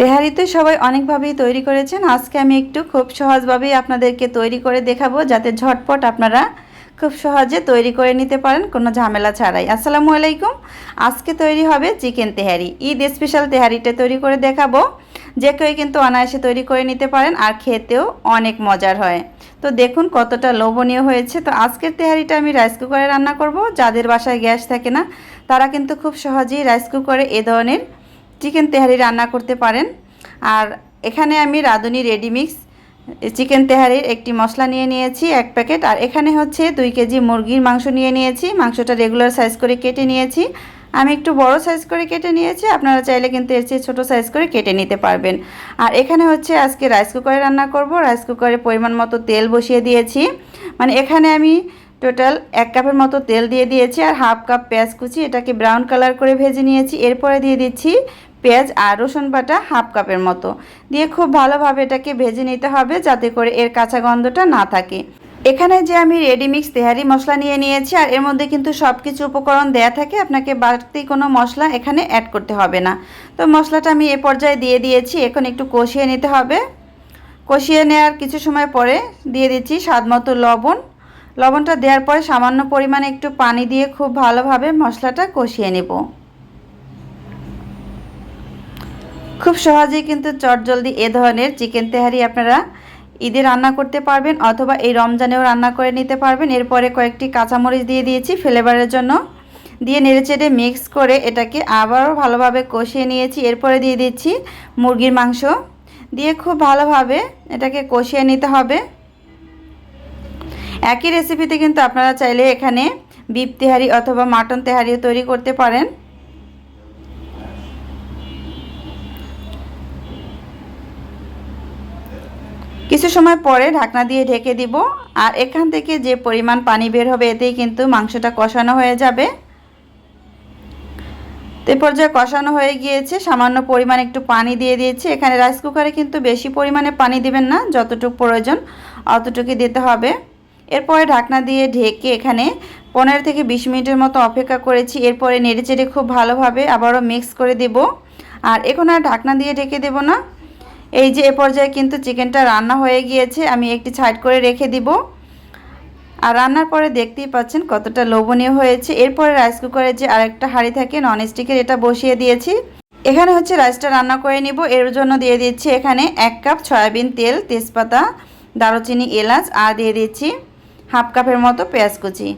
তেহারি তো সবাই অনেকভাবেই তৈরি করেছেন। আজকে আমি একটু খুব সহজভাবেই আপনাদেরকে তৈরি করে দেখাবো, যাতে ঝটপট আপনারা খুব সহজে তৈরি করে নিতে পারেন, কোনো ঝামেলা ছাড়াই। আসসালামু আলাইকুম। আজকে তৈরি হবে চিকেন তেহারি। ঈদ স্পেশাল তেহারিটা তৈরি করে দেখাবো। যে কেউ কিন্তু অনায়াসে তৈরি করে নিতে পারেন, আর খেতেও অনেক মজার হয়। তো দেখুন কতটা লোভনীয় হয়েছে। তো আজকের তেহারিটা আমি রাইস কুকারে রান্না করব। যাদের বাসায় গ্যাস থাকে না, তারা কিন্তু খুব সহজেই রাইস কুকারে এ ধরনের চিকেন তেহারি রান্না করতে পারেন। আর এখানে আমি রাঁধুনি রেডিমিক্স চিকেন তেহারির একটি মশলা নিয়ে নিয়েছি, এক প্যাকেট। আর এখানে হচ্ছে দুই কেজি মুরগির মাংস নিয়ে নিয়েছি। মাংসটা রেগুলার সাইজ করে কেটে নিয়েছি। আমি একটু বড় সাইজ করে কেটে নিয়েছি। আপনারা চাইলে কিন্তু এর চেয়ে ছোটো সাইজ করে কেটে নিতে পারবেন। আর এখানে হচ্ছে আজকে রাইস কুকারে রান্না করব। রাইস কুকারে পরিমাণ মতো তেল বসিয়ে দিয়েছি। মানে এখানে আমি টোটাল এক কাপের মতো তেল দিয়ে দিয়েছি আর হাফ কাপ পেঁয়াজ কুচি, এটাকে ব্রাউন কালার করে ভেজে নিয়েছি। এরপরে দিয়ে দিচ্ছি পেঁয়াজ আর রসুন বাটা হাফ কাপের মতো। দিয়ে খুব ভালোভাবে এটাকে ভেজে নিতে হবে যাতে করে এর কাঁচা গন্ধটা না থাকে। এখানে যে আমি রেডিমিক্স তেহারি মশলা নিয়ে নিয়েছি আর এর মধ্যে কিন্তু সব কিছু উপকরণ দেয়া থাকে, আপনাকে বাড়তি কোনো মশলা এখানে অ্যাড করতে হবে না। তো মশলাটা আমি এ পর্যায়ে দিয়ে দিয়েছি, এখন একটু কষিয়ে নিতে হবে। কষিয়ে নেওয়ার কিছু সময় পরে দিয়ে দিচ্ছি স্বাদ মতো লবণ। লবণটা দেওয়ার পরে সামান্য পরিমাণে একটু পানি দিয়ে খুব ভালোভাবে মশলাটা কষিয়ে নেব। খুব সহজেই কিন্তু চটজলদি এ ধরনের চিকেন তেহারি আপনারা ঈদে রান্না করতে পারবেন অথবা এই রমজানেও রান্না করে নিতে পারবেন। এরপরে কয়েকটি কাঁচামরিচ দিয়ে দিয়েছি ফ্লেভারের জন্য। দিয়ে নেড়েচেড়ে মিক্স করে এটাকে আবারও ভালোভাবে কষিয়ে নিয়েছি। এরপরে দিয়ে দিচ্ছি মুরগির মাংস। দিয়ে খুব ভালোভাবে এটাকে কষিয়ে নিতে হবে। একই রেসিপিতে কিন্তু আপনারা চাইলে এখানে বিপ তেহারি অথবা মাটন তেহারিও তৈরি করতে পারেন। কিছু সময় পরে ঢাকনা দিয়ে ঢেকে দিব, আর এখান থেকে যে পরিমাণ পানি বের হবে এতেই কিন্তু মাংসটা কষানো হয়ে যাবে। তো পর্যায়ে কষানো হয়ে গিয়েছে, সামান্য পরিমাণ একটু পানি দিয়ে দিয়েছি। এখানে রাইস কুকারে কিন্তু বেশি পরিমাণে পানি দিবেন না, যতটুকু প্রয়োজন অতটুকু দিতে হবে। এরপরে ঢাকনা দিয়ে ঢেকে এখানে পনেরো থেকে বিশ মিনিটের মতো অপেক্ষা করেছি। এরপরে নেড়েচেড়ে খুব ভালোভাবে আবারও মিক্স করে দেব। আর এখন আর ঢাকনা দিয়ে ঢেকে দেব না। এই যে এ পর্যায়ে কিন্তু চিকেনটা রান্না হয়ে গিয়েছে। আমি একটি ছাইড করে রেখে দিব। আর রান্নার পরে দেখতেই পাচ্ছেন কতটা লোভনীয় হয়েছে। এরপরে রাইস কুকারে যে আরেকটা হাঁড়ি থাকে নন স্টিকের এটা বসিয়ে দিয়েছি। এখানে হচ্ছে রাইসটা রান্না করে নিব। এর জন্য দিয়ে দিচ্ছি এখানে এক কাপ সয়াবিন তেল, তেজপাতা, দারুচিনি, এলাচ, আর দিয়ে দিচ্ছি হাফ কাপের মতো পেঁয়াজ কুচি।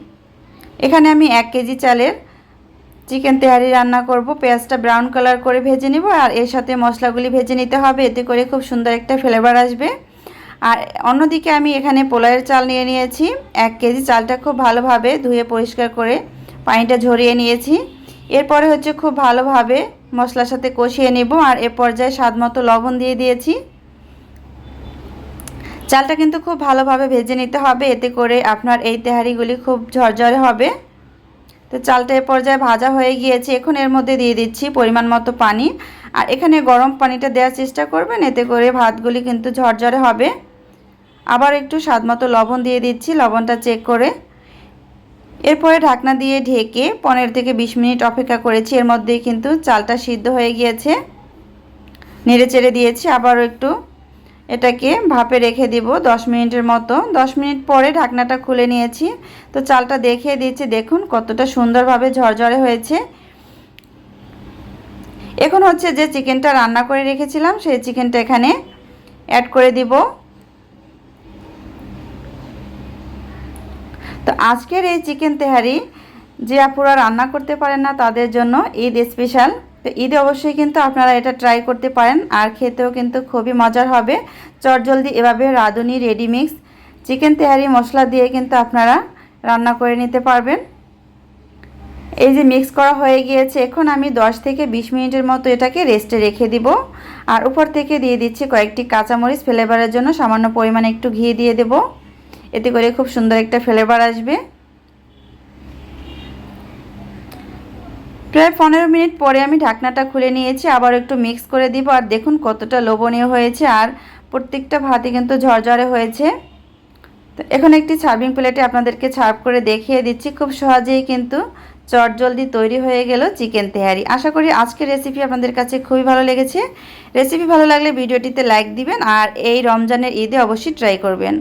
এখানে আমি এক কেজি চালের চিকেন তেহারি রান্না করব। পেঁয়াজটা ব্রাউন কালার করে ভেজে নিব আর এর সাথে মশলাগুলি ভেজে নিতে হবে। এতে করে খুব সুন্দর একটা ফ্লেভার আসবে। আর অন্যদিকে আমি এখানে পোলাইয়ের চাল নিয়ে নিয়েছি। এক কেজি চালটা খুব ভালোভাবে ধুয়ে পরিষ্কার করে পানিটা ঝরিয়ে নিয়েছি। এরপরে হচ্ছে খুব ভালোভাবে মশলার সাথে কষিয়ে নেব আর এ পর্যায়ে স্বাদ মতো লবণ দিয়ে দিয়েছি। চালটা কিন্তু খুব ভালোভাবে ভেজে নিতে হবে। এতে করে আপনার এই তেহারিগুলি খুব ঝরঝরে হবে। তো চালটা এ পর্যায়ে ভাজা হয়ে গিয়েছে। এখন এর মধ্যে দিয়ে দিচ্ছি পরিমাণ মতো পানি। আর এখানে গরম পানিটা দেওয়ার চেষ্টা করবেন। এতে করে ভাতগুলি কিন্তু ঝরঝরে হবে। আবার একটু স্বাদ মতো লবণ দিয়ে দিচ্ছি, লবণটা চেক করে। এরপরে ঢাকনা দিয়ে ঢেকে পনেরো থেকে বিশ মিনিট অপেক্ষা করেছি। এর মধ্যেই কিন্তু চালটা সিদ্ধ হয়ে গিয়েছে। নেড়ে চেড়ে দিয়েছি। আবারও একটু এটাকে ভাপে রেখে দিব দশ মিনিটের মতো। দশ মিনিট পরে ঢাকনাটা খুলে নিয়েছি। তো চালটা দেখিয়ে দিচ্ছি, দেখুন কতটা সুন্দরভাবে ঝরঝরে হয়েছে। এখন হচ্ছে যে চিকেনটা রান্না করে রেখেছিলাম, সেই চিকেনটা এখানে অ্যাড করে দিব। তো আজকের এই চিকেন তেহারি যে আপুরা রান্না করতে পারেন না তাদের জন্য ঈদ স্পেশাল তো ঈদে অবশ্যই কিন্তু আপনারা এটা ট্রাই করতে পারেন। আর খেতেও কিন্তু খুবই মজার হবে। চটজলদি এভাবে রাঁধুনি রেডিমিক্স চিকেন তেহারি, মশলা দিয়ে কিন্তু আপনারা রান্না করে নিতে পারবেন। এই যে মিক্স করা হয়ে গিয়েছে, এখন আমি 10 থেকে 20 মিনিটের মতো এটাকে রেস্টে রেখে দিব। আর উপর থেকে দিয়ে দিচ্ছি কয়েকটি কাঁচামরিচ। ফ্লেভারের জন্য সামান্য পরিমাণে একটু ঘি দিয়ে দেব। এতে করে খুব সুন্দর একটা ফ্লেভার আসবে। প্রায় পনেরো মিনিট পরে আমি ঢাকনাটা খুলে নিয়েছি, আবার একটু মিক্স করে দিব। আর দেখুন কতটা লোভনীয় হয়েছে, আর প্রত্যেকটা ভাতই কিন্তু ঝরঝরে হয়েছে। তো এখন একটি সার্ভিং প্লেটে আপনাদেরকে সার্ভ করে দেখিয়ে দিচ্ছি। খুব সহজেই কিন্তু চটজলদি তৈরি হয়ে গেল চিকেন তেহারি। আশা করি আজকের রেসিপি আপনাদের কাছে খুবই ভালো লেগেছে। রেসিপি ভালো লাগলে ভিডিওটিতে লাইক দিবেন, আর এই রমজানের ঈদে অবশ্যই ট্রাই করবেন।